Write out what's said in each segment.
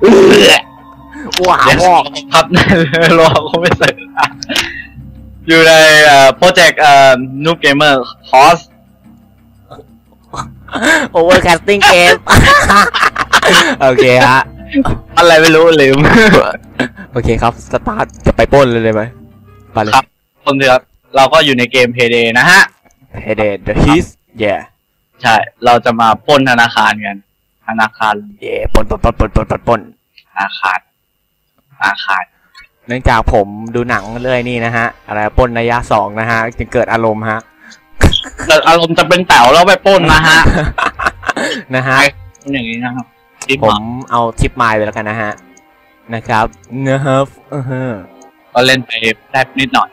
เอื้อว้าเดี๋ยววครับรอเขาไม่เสร็จอะอยู่ในโปรเจกต์เอ่อนูเกมเมอร์คอสโอเวอร์แคสติ้งเกมโอเคฮะอะไรไม่รู้ลืม โอเคครับ สตาร์ทจะไปปล้นเลยเลยไหมไปเลยครับคนเดียวเราก็อยู่ในเกม Payday นะฮะเฮเดน the his yeah ใช่ เราจะมาปล้นธนาคารกัน ธนาคารเย่ปล้นปล้นปล้นปล้นปล้นปล้นปล้นธนาคารธนาคารเนื่องจากผมดูหนังเรื่อยนี่นะฮะ อะไรปล้นระยะสองนะฮะ จึงเกิดอารมณ์ฮะเกิดอารมณ์จะเป็นแต๋วแล้วไปปล้นนะฮะ นะฮะอย่างนี้นะครับที่ผมเอาทิปไมล์ไปแล้วกันนะฮะ นะครับนะครับอือฮะก็เล่นไปได้นิดหน่อย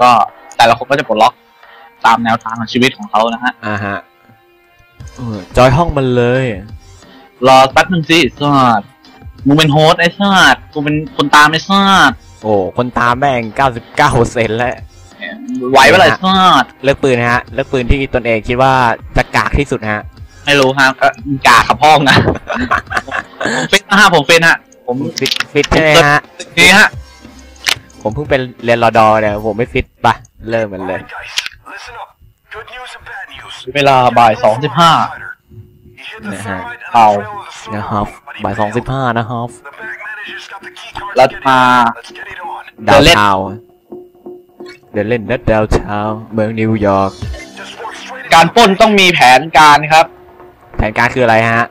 ก็แต่ละคนก็จะปลดล็อกตามแนวทางของชีวิตของเขานะฮะ อ่าฮะเออจอยห้องมันเลย รอแป๊บนึงสิสวัสดมึงเป็นโฮสต์ไอ้สวัสดกูเป็นคนตามไอ้สวัสดโอ้ คนตามแม่ง 99 เซนแล้วไหวเมื่อไหร่สวัสดเลือกปืนนะฮะ เลือกปืนที่ตนเองคิดว่าจะกากที่สุดฮะ ไม่รู้ฮะก็กาขับห้องนะผมฟิตนะฮะผมฟิตฮะ ผมฟิตฟิตใช่ไหมฮะนี่ฮะ ผมเพิ่งเป็นเรียนรอดอเนี่ยผมไม่ฟิตปะเริ่มมันเลย guys, listen up. Good news and bad news. เวลาบ่ายสองสิบห้า He hit the Uh-huh. thermite and Ow. the trail of the นะครับ but he บ่ายสองสิบห้านะครับ The bank manager's got the key card. แล้ว to get มา in. Let's get it on. ดาวเดินเล่นเทาวน์เดินเล่นนัดดาวเทาวน์เมืองนิวยอร์ก Just walk straight การปล้นต้องมีแผนการครับ แผนการคืออะไรฮะ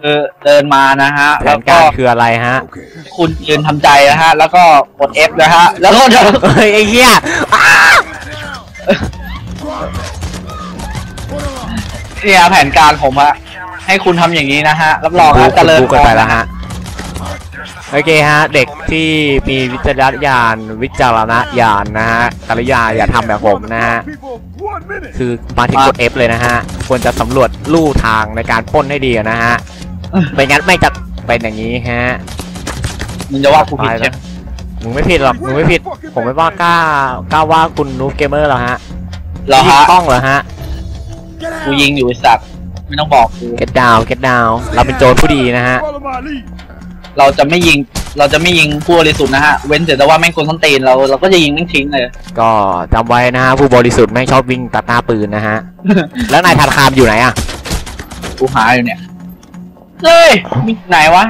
คือเดินมานะฮะแผแล้วนก็การคืออะไรฮะ คุณยืนทำใจนะฮะ แล้วก็กด F นะฮะ แล้วก็จะเฮ้ยไอ้เหี้ยอ้าเนี่ยแผนการผมอะ ให้คุณทำอย่างนี้นะฮะ รับรองฮะเจริญดูกันไปแล้วฮะ โอเคฮะ เด็กที่มีวิจารณญาณวิจารณญาณนะฮะกริยาอย่าทำแบบผมนะฮะ คือมาที่กด F เลยนะฮะ ควรจะสำรวจลู่ทางในการปล้นให้ดีนะฮะ ไม่งั้นไม่จะเป็นอย่างนี้ฮะมึงจะว่ากูผิดใช่ไหมมึงไม่ผิดหรอก มึงไม่ผิด ผมไม่ว่ากล้ากล้าว่าคุณนูบเกมเมอร์หรอกฮะเหรอยิงฮะกล้องเหรอฮะ กูยิงอยู่ไอ้สัตว์ ไม่ต้องบอกกู get down get down เราเป็นโจรผู้ดีนะฮะ เราจะไม่ยิง เราจะไม่ยิงผู้บริสุทธิ์นะฮะ เว้นแต่ว่าแม่งคนส้นตีนเราเราก็จะยิงแม่งทิ้งเลย ก็จำไว้นะฮะผู้บริสุทธิ์ไม่ชอบวิ่งตัดหน้าปืนนะฮะ แล้วนายธนาคารอยู่ไหนอะ กูหาอยู่เนี่ย เฮ้ยมีไหนวะ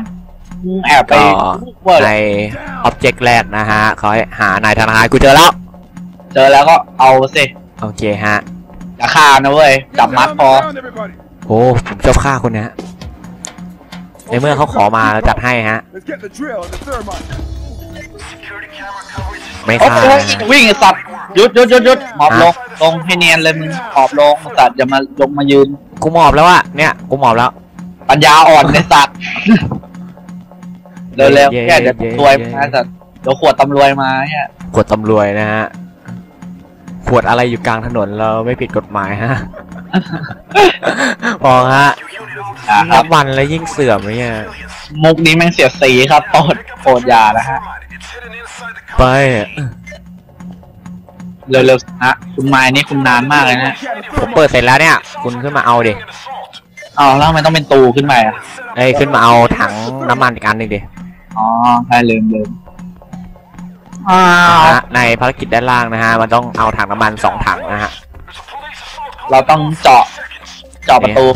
มึงแอบไปก็เวิร์ดใน object แรกนะฮะเขาให้หานายธนาคารกูเจอแล้ว เจอแล้วก็เอาสิ โอเคฮะ อย่าฆ่านะเว้ย จับมัดพอ โอ้ผมชอบฆ่าคนนะฮะในเมื่อเขาขอมาแล้วจัดให้ฮะ Let's get the drill and the thermite. Security camera coverage is ไม่โอ้ฆ่าโหนะฮะวิ่งไอ้สัตว์หยุดหยุดหยุดหยุดหมอบลงลงให้เนียนเลยมึงหมอบลงไอ้สัตว์อย่ามาลงมายืน กูหมอบแล้วอะเนี่ยกูหมอบแล้ว ปัญญาอ่อนไอ้สัตว์ เร็วเร็วเย้แค่เดี๋ยวเย้รวยเย้มาไอ้สัตว์เดี๋ยวขวดตำรวยมาเนี่ยขวดตำรวยนะฮะขวดอะไรอยู่กลางถนนเราไม่ผิดกฎหมายฮะ พอฮะ You unit all อ่า the ครับนับวันแล้วยิ่งเสื่อมเนี่ยมุกนี้แม่งเสียดสีครับโปรดโปรดอยานะฮะ thermite. It's hidden inside the ไป car. เร็วๆนะ คุณไม้นี่คุณนานมากเลยนะ ผมเปิดเสร็จแล้วเนี่ย คุณขึ้นมาเอาดิ An assault. เอาแล้วทำไมต้องเป็นตูขึ้นไปอะ เอ้ยขึ้นมาเอาถังน้ำมันอีกอันหนึ่งดิอ๋อใช่ลืมลืมอ้านะวฮะในภารกิจด้านล่างนะฮะมันต้องเอาถังน้ำมันสองถังนะฮะ เราต้องเจาะเจาะประตู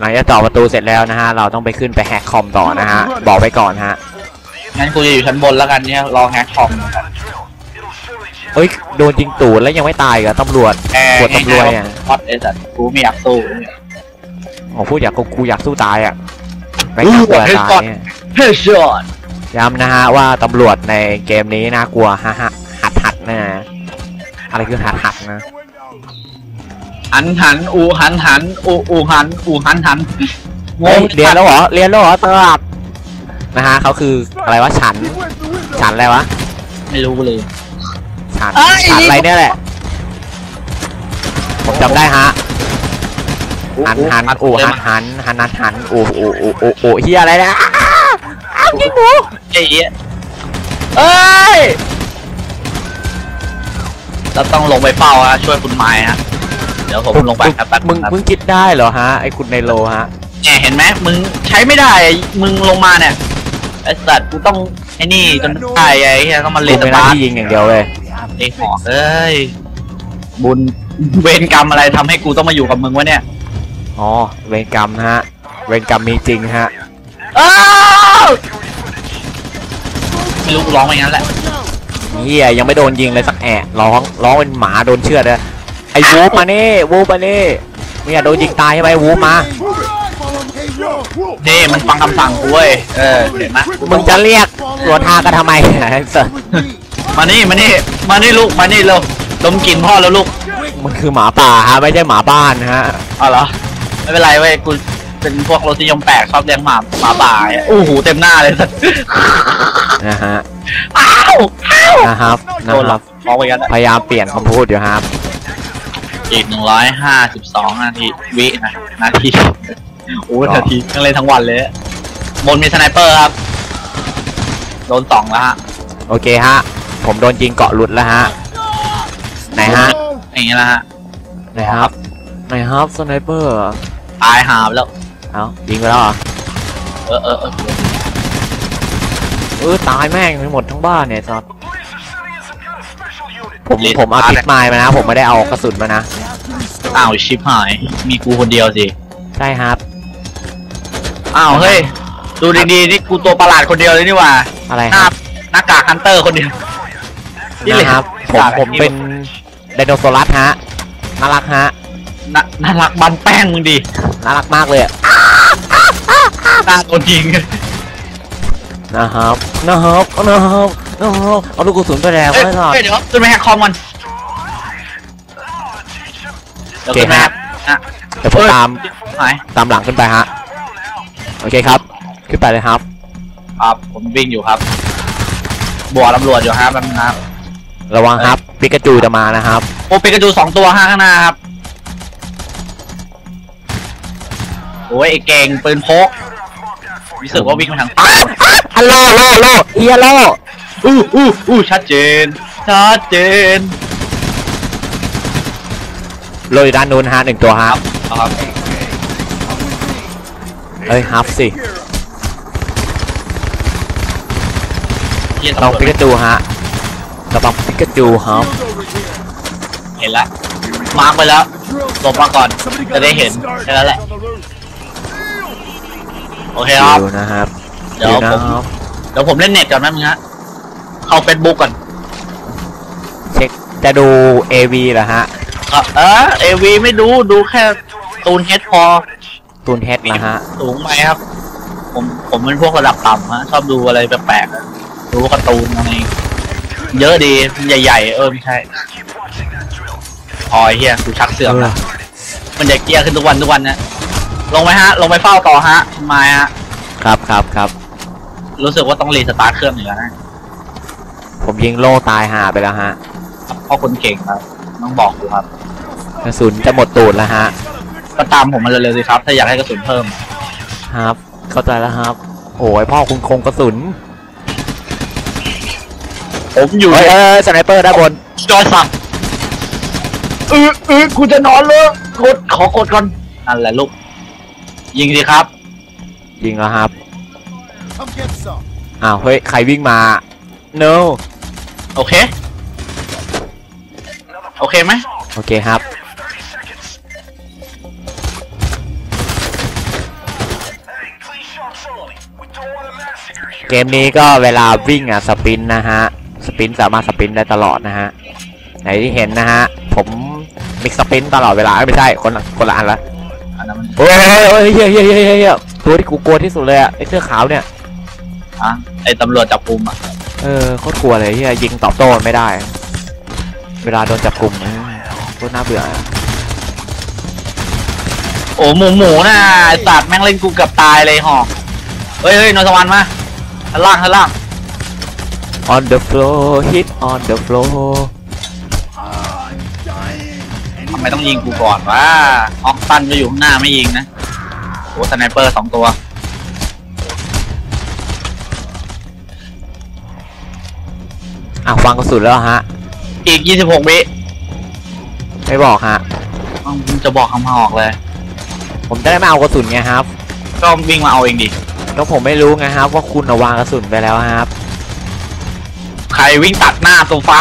หลังจากต่อประตูเสร็จแล้วนะฮะ เราต้องไปขึ้นไปแฮกคอมต่อนะฮะ บอกไว้ก่อนฮะ งั้นกูจะอยู่ชั้นบนแล้วกันเนี่ยรอแฮกคอมนะครับเฮ้ย โดนยิงตูดแล้วยังไม่ตายอีกับตำรวจแอร์กดตำรวจอะวัดไอ้สัตว์กูไม่อยากสู้เนี่ยผมพูดอยากกูกูอยากสู้ตายอะไม่อยากกลัวตายเนี่ยเฮ้ยช็อตย้ำนะฮะว่าตำรวจในเกมนี้น่ากลัวฮะฮะหัดหัดนะอะไรคือหัดหัดนะ หันหันอูหันหันอูอูหันอูหันหันงเฮ้ยงเรียนแล้วเหรอเรียนแล้วเหรอตำรวจนะฮะเขาคืออะไรวะฉัน ฉันอะไรวะไม่รู้เลย ฉันเอ้ย ฉันอะไรเนี่ยแหละผมจำได้ฮะหันหันอูหันหันหันหันหันอูอูอูอูอูเฮียอะไรนะอ้าวอ้าวยิงหมูไอ้เหี้ยเอ้ยเราต้องลงไปเฝ้าฮะช่วยคุณไม้ฮะ เดี๋ยวผมลงไปครับแป๊บมึงครับมึงคิดได้เหรอฮะไอ้คุณไนโลฮะเนี่ยเห็นไหมมึงใช้ไม่ได้อะมึงลงมาเนี่ยไอ้สัตว์กูต้องไอ้นี่จนได้ไอ้เหี้ยต้องมาเลกูนสไม่หน้าตาร์ทที่ยิงอย่างเดียวเลยไอ้หอกเอ้ยบุญเวรกรรมอะไรทำให้กูต้องมาอยู่กับมึงวะเนี่ยอ๋อเวรกรรมนะฮะเวรกรรมมีจริงฮะอ้าวไม่รู้กูร้องไปงั้นแหละเฮียยังไม่โดนยิงเลยสักแอะร้องร้องเป็นหมาโดนเชือดเลยไอ้ วูฟมานี่วูฟมานี่มึงอยากโดนยิงตายใช่ไหมวูฟมา Hey, yo, whoa. นี่มันฟังคำสั่งกูเว้ยเออเห็นไหมมึงจะเรียกสวนทางกันทำไมไอ้สัสมานี่มานี่มานี่ลูกมานี่เร็วดมกลิ่นพ่อแล้วลูกมันคือหมาป่าฮะไม่ใช่หมาบ้านฮะเอาเหรอไม่เป็นไรเว้ยกูเป็นพวกรสนิยมแปลกชอบเลี้ยงหมาหมาป่าอะโอ้โหเต็มหน้าเลยสัสนะฮะอ้าวอ้าวนะครับโดนะนคหรรัอบฟ้องไปกันนะพยายามเปลี่ยนคำพูดอยู่ครับ อีกหนึ่งร้อยห้าสิบสองนาทีวินะนาทีโอ้ยก็นาทียังเล่นทั้งวันเลย บนมีสไนเปอร์ครับ โดนสองแล้วฮะ โอเคฮะ ผมโดนยิงเกาะหลุดแล้วฮะ ไหนฮะ อย่างงี้นะฮะ ไหนครับ ไหนครับสไนเปอร์ ตายหาไปแล้ว เอ้ายิงไปแล้วเหรอเออเออเออเออตายแม่งไปหมดทั้งบ้านเนี่ยครับ ผมผมเอาทิปไมล์มานะ ผมไม่ได้เอากระสุนมานะอ้าวชิปหาย มีกูคนเดียวสิ ใช่ครับ อ้าวเฮ้ย ดูดีๆนี่กูตัวประหลาดคนเดียวเลยนี่หว่า อะไรหคน้ารับหน้ากากฮันเตอร์คนเดียว นี่เลยนะครับ ผมผมเป็นไดโนเสาร์ฮะ น่ารักฮะ น่าน่ารักบันแป้งมึงดิ น่ารักมากเลยอะหน้าโดนยิงนะครับนะครับนะครับ นะครับเอาลูกกระสุนไปแดงเอ้ยไว้ก่อน เอ้ยเดี๋ยวขึ้นไปแฮกคอมมันเดี๋ยวขึ้นไปแฮกอะเดี๋ยวผมตามหายตามหลังขึ้นไปฮะโอเคครับ ขึ้นไปเลยครับครับผมวิ่งอยู่ครับบัวตำรวจอยู่ครับแป๊บนึงครับระวังครับปิกาจูจะมานะครับโอปิกาจูสองตัวห้าข้างหน้าครับโอ้ยไอ้เก่งปืนพกรู้สึกว่าวิ่งมาทางซ้ายฮัลโหลโลโลเฮียโล อู้อู้อู้ชัดเจน ชัดเจนโลอยู่ด้านนู้นฮะหนึ่งตัวฮะครับเอ้ยฮับสิเฮียต้อตำรงวจปิกาจูฮะกระบังปิกาจูครับเห็นแล้วมาร์กไปแล้วหลบมาก่อน จะได้เห็นแค่นั้นแหละ โอเคครับ ดูนะครับเดี๋ยวนะผม ครับเดี๋ยวผมเล่นเน็ตก่อนแป๊บนึงฮะ เข้าเฟซบุ๊กก่อนเช็คจะดู AV เหรอฮะครับเออเอวีไม่ดูดูแค่ตูนเฮดพอตูนเฮดนะฮะ สูงไหมครับ ผมผมเป็นพวกระดับต่ำฮะชอบดูอะไรแปลกๆอะดูการ์ตูนอะไรเยอะดีใหญ่ๆ เออไม่ใช่ Keep watching that drill. พอไอ้เฮียกูชักเสื่อมแล้วมันจะเกียร์ขึ้นทุกวันทุกวันนะลงไปฮะ ลงไปเฝ้าต่อฮะทำไมฮะ ครับครับครับรู้สึกว่าต้องรีสตาร์ทเครื่องอยู่แล้วนะ ผมยิงโล่ตายหาไปแล้วฮะเพราะคนเก่งครับต้องบอกดูครับ กระสุนจะหมดตูดแล้วฮะ ก็ตามผมมาเร็วๆสิครับ ถ้าอยากให้กระสุนเพิ่ม ครับ เข้าใจแล้วครับ โอ้ยพ่อคุณคงกระสุนผมอยู่เฮ้ยเอ้ยสไนเปอร์ด้านบนจอสับเออเออกูจะนอนเลยกดขอกดก่อนนั่นแหละลูก ยิงสิครับ ยิงแล้วครับ Come get some. อ้าวเฮ้ยใครวิ่งมา no โอเค โอเคไหมโอเคครับ เกมนี้ก็เวลาวิ่งอะสปินนะฮะ สปินสามารถสปินได้ตลอดนะฮะ ไหนที่เห็นนะฮะ ผมมิกสปินตลอดเวลาไม่ใช่คนละคนละอันละโอ้ยโอ้ยเฮ้ยเฮ้ยเฮ้ยเฮ้ยเฮ้ยตัวที่กูกลัวที่สุดเลยอะไอ้เสื้อขาวเนี่ย อะไอ้ตำรวจจับกุมอะ เออโคตรกลัวเลยเฮียยิงตอบโต้มันไม่ได้ เวลาโดนจับกลุ่มนะโคตรน่าเบื่อโอ้หมูหมูน่ะไอ้สัตว์แม่งเล่นกูเกือบตายเลยหอกเฮ้ยเฮ้ยนนทวันมาข้างล่างข้างล่าง on the floor hit on the floor ทำไมต้องยิงกูก่อนวะออกตันก็อยู่ข้างหน้าไม่ยิงนะโอ้สไนเปอร์สองตัว อะฟังกระสุนแล้วฮะ อีก 26 วิไม่บอกฮะ อ้าวมึงจะบอกคำหอกเลย ผมจะได้ไม่เอากระสุนไงครับก็วิ่งมาเอาเองดิก็ผมไม่รู้ไงครับ ว่าคุณน่ะวางกระสุนไปแล้วครับ ใครวิ่งตัดหน้าโซฟา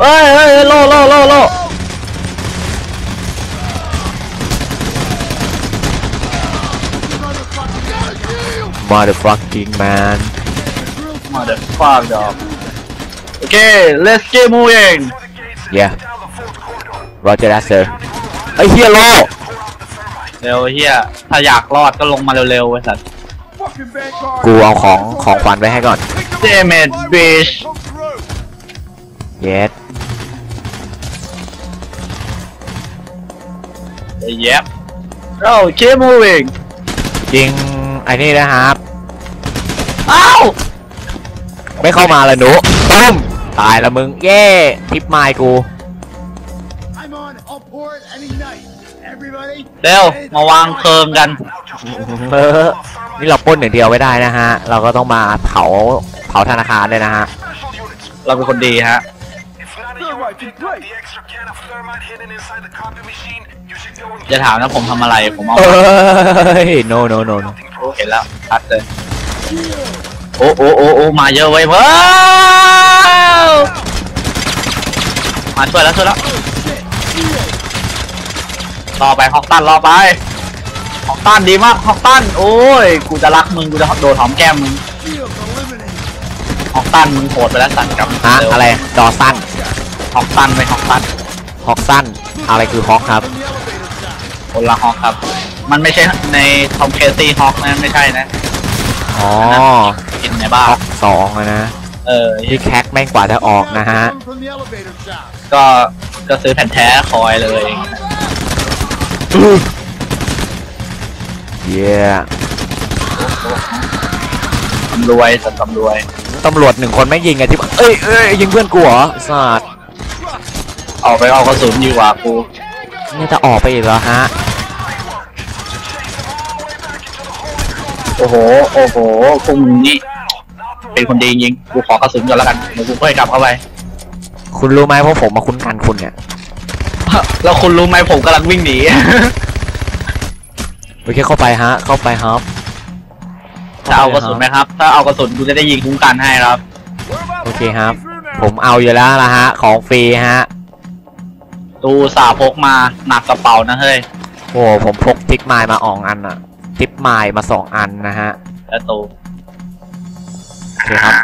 เอ้ยเอ้ยเอ้ยโลโลโลโลมาเดอะฟักกิ้งแมน มาเดี๋ยวฟาดดอกโอเค let's get moving yeah Roger that sir ไอ้เฮียโลเร็วเฮียถ้าอยากรอดก็ลงมาเร็วๆไอ้สัตว์ Fucking Vanguard. กูเอาของของขวัญไว้ให้ก่อน damn it bitch Come through. yes เย็บเรา keep moving จริงไอ้นี่นะครับ อ้าว ไม่เข้ามาเลยหนูตุ้ม ตายละมึง เย่ทิปไมล์กู I'm on. I'll pour it any night. Everybody. เร็วมาวางเคิงกันเออนี่เราปล้นอย่างเดียวไม่ได้นะฮะ เราก็ต้องมาเผาเผาธนาคารด้วยนะฮะ Special units. เราเป็นคนดีฮะ If none of you have picked up the extra can of thermite hidden inside the copy machine, you should go and จะถามนะผมทำอะไร ผมเอาเอ้ย no no no no เห็นแล้วชัดเลย โอ้โอ้โอ้โอ้มาเยอะเว้ยว้าวมาช่วยแล้วช่วยแล้วรอไปฮอกตันรอไปฮอกตันดีมากฮอกตันโอ้ยกูจะรักมึงกูจะโดนหอมแก้มมึง Shields eliminated. ฮอกตันมึงโหดไปแล้วสั่นกลับฮะเวอะไรจอสั้นฮอกตันไปฮอกตันฮอกสั้น อะไรคือฮอกครับ From the elevator shaft. คนละฮอกครับ มันไม่ใช่ในทอมเคซี่ฮอกนะไม่ใช่นะ อ๋อกินในบ้าฮนอกสองอะนะเออที่แคกแม่งกว่าจะออกนะฮะ Coming From the elevator shaft. ก็ก็ซื้อแผ่นแท้คอยเลย เย้ตำรวยสัตว์ตำรวย ตำรวจหนึ่งคนแม่งยิงไงที่เอ้ยเอ้ยยิงเพื่อนกูเหรอสาดออกไปเอากระสุนดีกว่ากูนี่จะออกไปอีกแล้วฮะ โอ้โห โอ้โหพวกมึงนี่เป็นคนดีจริงๆกูขอกระสุนก่อนแล้วกันเดี๋ยวกูค่อยกลับเข้าไปคุณรู้ไหมว่าผมมาคุ้นกันคุณเนี่ย แล้วคุณรู้ไหมผมกำลังวิ่งหนี โอเคเข้าไปฮะ เข้าไปครับจะเอากระสุนไหมครับ ถ้าเอากระสุนกูจะได้ยิงคุ้มกันให้ครับ โอเคครับ ผมเอาอยู่แล้วนะฮะ ของฟรีฮะ ตูสาพกมาหนักกระเป๋านะเฮ้ย โอ้ผมพกทิปไมล์มาอองอันอะ ทิปไมล์มาสองอันนะฮะแล้วตูโอเคครับ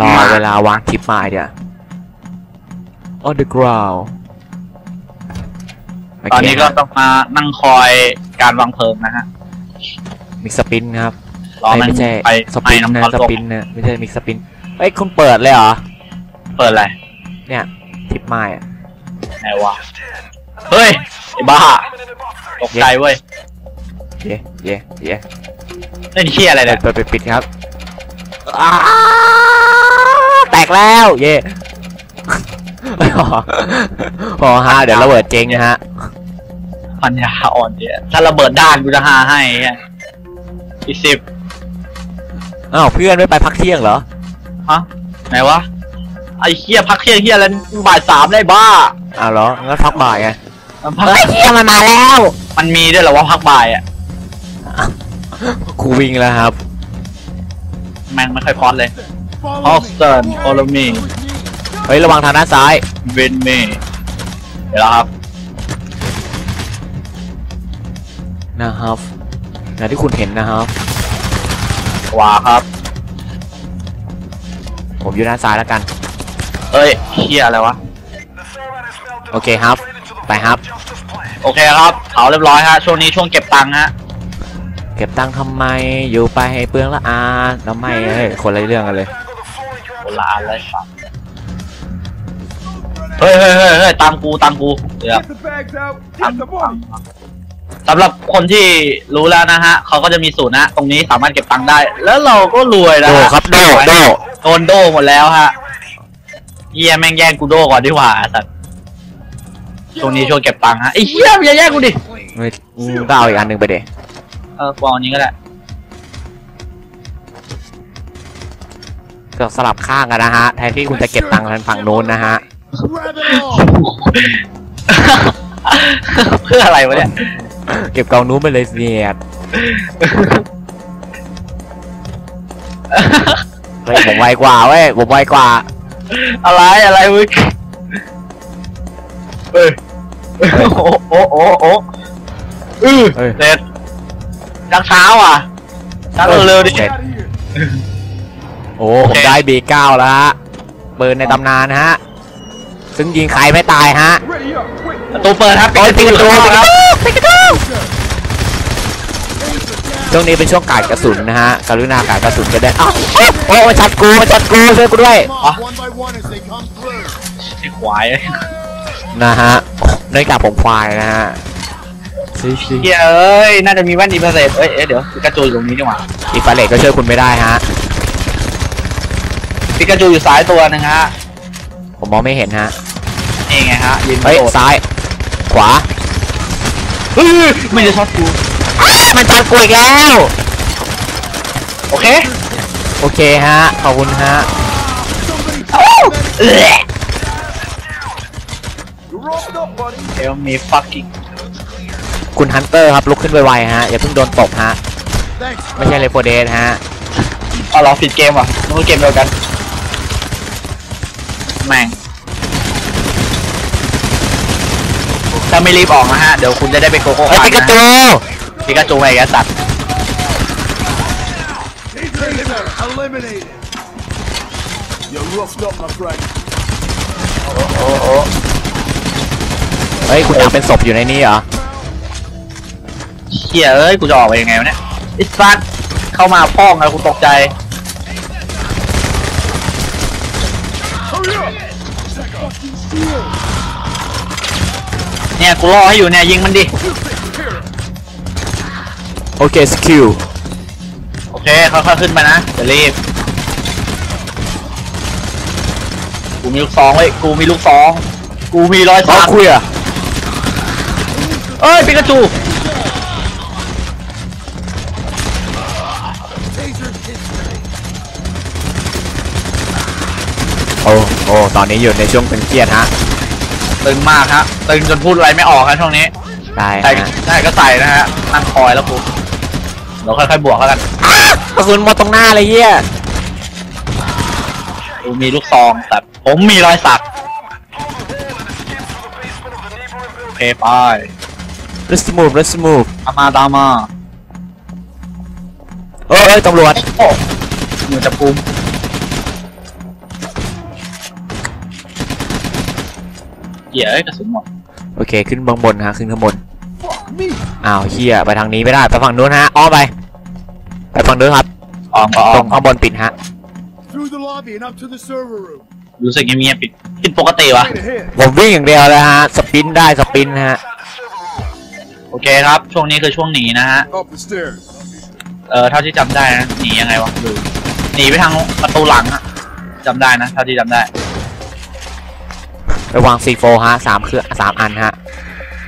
รอเวลาวางทิปไมล์เดี๋ยว on the ground ตอนนี้ก็ต้องมานั่งคอยการวางเพลิงนะฮะ มิกสปินครับรอเอ้ยมันไม่ใช่ไปสปินน้ำนะร้อนสลงปินนะไม่ใช่มิกสปินเอ้ยคุณเปิดเลยเหรอ เปิดอะไร เนี่ย ทิปไมล์อะไหนวะ เฮ้ย ไอ้บ้า ตกใจเว้ย เย่เย่เย่เล่นเชี่ยอะไรเปิเนี่ยดเปิดปิดครับอ้าแตกแล้วเย่อ๋อฮะเดี๋ยวระเบิดเจ๊งนะฮะปัญญาอ่อนเนี่ยถ้าระเบิดด้านกูจะหาให้ไงอีกสิบอ้าวเพื่อนไม่ไปพักเที่ยงเหรอฮะไหนวะไอ้เฮียพักเที่ยงเฮียแล้วบ่ายสามได้บ้าอ้าวเหรองั้นพักบ่ายไงมันพักเฮ้ยเที่ยงมันมาแล้ว มันมีด้วยเหรอว่าพักบ่ายอะ ครูวิ่งแล้วครับ แม่งไม่ค่อยพอดเลย Follow Austin me. follow me เฮ้ยระวังทางด้านซ้าย เวนเมเดี๋ยวแล้วครับ นะครับอย่างที่คุณเห็นนะครับขวาครับ ผมอยู่ด้านซ้ายแล้วกัน เอ้ยเฮียอะไรวะ โอเคครับ ไปครับ โอเคครับเผาเรียบร้อยฮะ ช่วงนี้ช่วงเก็บตังค์ฮะ เก็บตังค์ทำไมอยู่ไปให้เปลืองละอาทำไมเฮ้ยคนละเรื่องกันเลยโบราณเลยครับเฮ้ยเฮ้ยเฮ้ยเฮ้ยตังกูตังกูเดี๋ยว Get the bags out. ตัง Get the ตัง money. สำหรับคนที่รู้แล้วนะฮะเขาก็จะมีสูตรนะ ตรงนี้สามารถเก็บตังค์ได้ แล้วเราก็รวยนะโดฮะครับโดโดโดนโดหมดแล้วฮะเฮียแม่งแย่งกูโดก่อนดีกว่าไอ้สัตว์ช่วงนี้ช่วงเก็บตังค์ฮะไอ้เฮียอย่าแย่งกูดิไม่อืมก็เอาอีกอันหนึ่งไปเด เออกูเอาอันนี้ก็ได้ก็สลับข้างกันนะฮะ แทนที่คุณจะเก็บตังค์ทางฝั่งนู้นนะฮะ Grab it all. เพื่ออะไรวะเนี่ย เก็บกองนู้นไปเลยเสียดเฮ้ยผมไวกว่าเว้ยผมไวกว่า อะไรอะไรมึงเอ้ยโอ้โอ้โอ้โอ้อือเฮ้ยเด็ดจังเช้าอะช้าเร็วๆดิเสร็จ Out of here. โอ้โอผมเค ได้ B9 แล้วฮะปืนในตำนานฮะ ซึ่งยิงใครไม่ตายฮะ Ready up. Quick. ประตูเปิดครับโอ้ยปิดประตูปิดประตูครับปิดประตูช่วงนี้เป็นช่วงกาดกระสุนนะฮะกรุณากาดกระสุนจะได้อ้าวโอ้ยมันชัดกูมันชัดกูช่วยกูด้วย Come on, one by one as they come through. ไอ้ควายนะฮะเนื่องจากผมควายนะฮะ ซิซิเฮียเอ้ยน่าจะมีแว่นดีเพรสเซตเอ้ยเอ้ยเดี๋ยวปิกาจูอยู่ตรงนี้ดีกว่าอีฟาเลตก็ช่วยคุณไม่ได้ฮะ ปิกาจูอยู่ซ้ายตัวหนึงฮะผมมองไม่เห็นฮะ นี่ไงฮะยืนเฮ้ย โดดซ้าย ขวาเฮ้ยไม่ได้ช็อตกูอ้ามันชัดกูอีกแล้ว โอเคโอเคฮะ ขอบคุณฮะ เอ้ย You're rolled up, buddy. เดี๋ยวมี fucking คุณฮันเตอร์ครับลุกขึ้นไวๆฮะอย่าเพิ่งโดนตบฮะ Thanks. ไม่ใช่เลโฟเดสฮะเอาเราผิดเกมว่ะนึกว่าเกมเดียวกันแม่งถ้าไม่รีบออกนะฮะ เดี๋ยวคุณจะได้ไปโกโก้เฮ้ยคัปินกานะจูปิกาจูไงแกสัตว์ Taser eliminated. You're roughed up, my friend. โอ้โอ้เฮ้ย คุณอยากเป็นศพอยู่ในนี้เหรอเฮียเอ้ยกูจะออกไปยังไงวะเนี่ยไอ้สัตว์เข้ามาพ้องแล้วกูตกใจ Hurry up. เนี่ยกูรอให้อยู่เนี่ยยิงมันดิโอเคสกิลโอเคค่อยๆขึ้นไปนะอย่ารีบกูมีลูกซองไว้ยกูมีลูกซองกูมีรอยอ๋อสักคุยอะเอ้ยปิกาจู ตอนนี้อยู่ในช่วงตึงเครียดฮะตึงมากฮะตึงจนพูดอะไรไม่ออกฮะช่วงนี้ได้ใส่ฮะใส่ก็ใส่นะฮะนั่งคอยแล้วกูเดี๋ยวค่อยๆบวกแล้วกันกระสุนหมดตรงหน้าเลยเฮียกูมีลูกซองแต่ผมมีรอยสักโอเคไปรัสมูฟรัสมูฟตามมาตามมาเอ้ยเอ้ยตำรวจโอ้มือจับกุม เหี้ยเอ้ยกระสุนหมดโอเค ขึ้นบางบนฮะ ขึ้นข้างบน Fuck me. อ้าวเฮียไปทางนี้ไม่ได้ ไปฝั่งนู้นฮะ อ้อมไป ไปฝั่งนู้นครับ ออมก็อตอรมงข้างบนปิดฮะ Through the lobby and up to the server room. รู้สึกเงียบๆผิดผิดปกติวะ Straight ahead. ผมวิ่งอย่างเดียวเลยฮะ สปรินต์ได้สปรินต์ฮะ โอเคครับ ช่วงนี้คือช่วงหนีนะฮะ Up the stairs. เออเท่าที่จำได้นะ หนียังไงวะดูหนีไปทางประตูหลังอะจำได้นะ เท่าที่จำได้ ไปวาง C4 ฮะสามเครื่องสามอันฮะ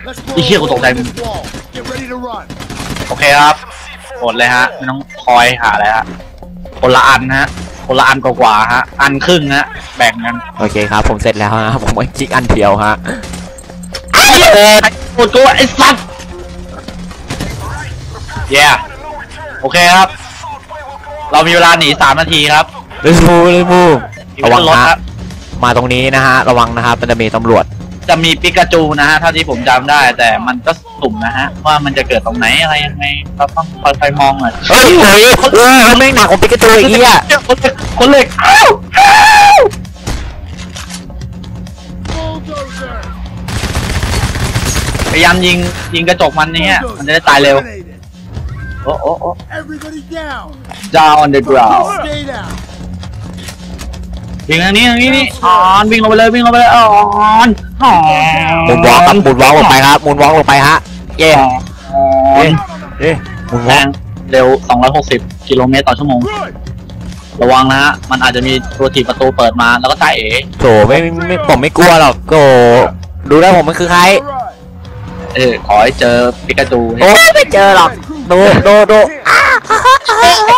Let's blow Đi kia của a tổng hole in tài- this wall. Get ready to run. โอเคครับกดเลยฮะ ไม่ต้องคอยหาอะไรฮะ คนละอันฮะ คนละอันกว่าๆฮะ อันครึ่งฮะ แบ่งกันโอเคครับ ผมเสร็จแล้วฮะผมคลิกอันเดียวฮะไอ้เอิดปวดตัวไอ้สัตว์ เย้โอเคครับ เรามีเวลาหนีสามนาทีครับ Let's move Let's move ระวังรถฮะฮะ มาตรงนี้นะฮะ ระวังนะครับมันจะมีตำรวจ จะมีปิกาจูนะฮะเท่าที่ผมจำได้ แต่มันก็สุ่มนะฮะว่ามันจะเกิดตรงไหนอะไรยังไงเราต้องคอยๆมองหน่อยเฮ้ยเฮ้ยเฮ้ยแม่งหนักของปิกาจูอีกเหี้ยคนเหล็กอ้าวอ้าว Bulldozer. พยายามยิงยิงกระจกมันเนี่ยมันจะได้ตายเร็ว Eliminated. โอ้โอ้โอ้ Everybody down. down on the ground Stay down. วิ่งทางนี้ทางนี้นี่ออนวิ่งลงไปเลยวิ่งลงไปเลยออนออนมุนวอล์กครับมุนวอล์กลงไปครับมุนวอล์กลงไปฮะเย่ออนเย่มุนวแรอล์กงเร็ว 260 กิโลเมตรต่อชั่วโมง Good. ระวังนะฮะ มันอาจจะมีตัวถีบประตูเปิดมาแล้วก็ตายเอ๋โถไม่ไม่ไม่ผมไม่กลัวหรอกโถดูได้ผมมันคือใคร All right. เออขอให้เจอปิกาจู โอ้ไม่เจอหรอก ดูดูดูเอ้ย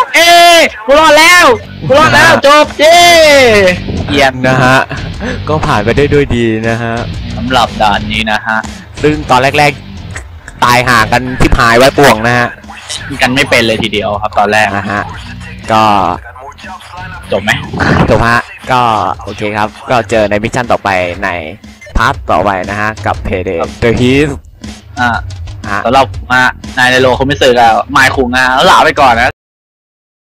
กูรอดแล้วกูรอดแล้วจบเย้เยี่ยมนะฮะ ก็ผ่านไปได้ด้วยดีนะฮะ สำหรับด่านนี้นะฮะ ซึ่งตอนแรกๆ ตายห่างกันทิพหายไว้ป่วงนะฮะ กันไม่เป็นเลยทีเดียวครับตอนแรกนะฮะ ก็ Got more jobs lined up. จบไหมจบฮะ ก็โอเคครับ ก็เจอในมิชชั่นต่อไปในพาร์ทต่อไปนะฮะ กับ Payday The Heat อ่าฮะสำหรับมานายในโลเขาไม่สื่อกับมายคุงงาแล้วลาไปก่อนนะ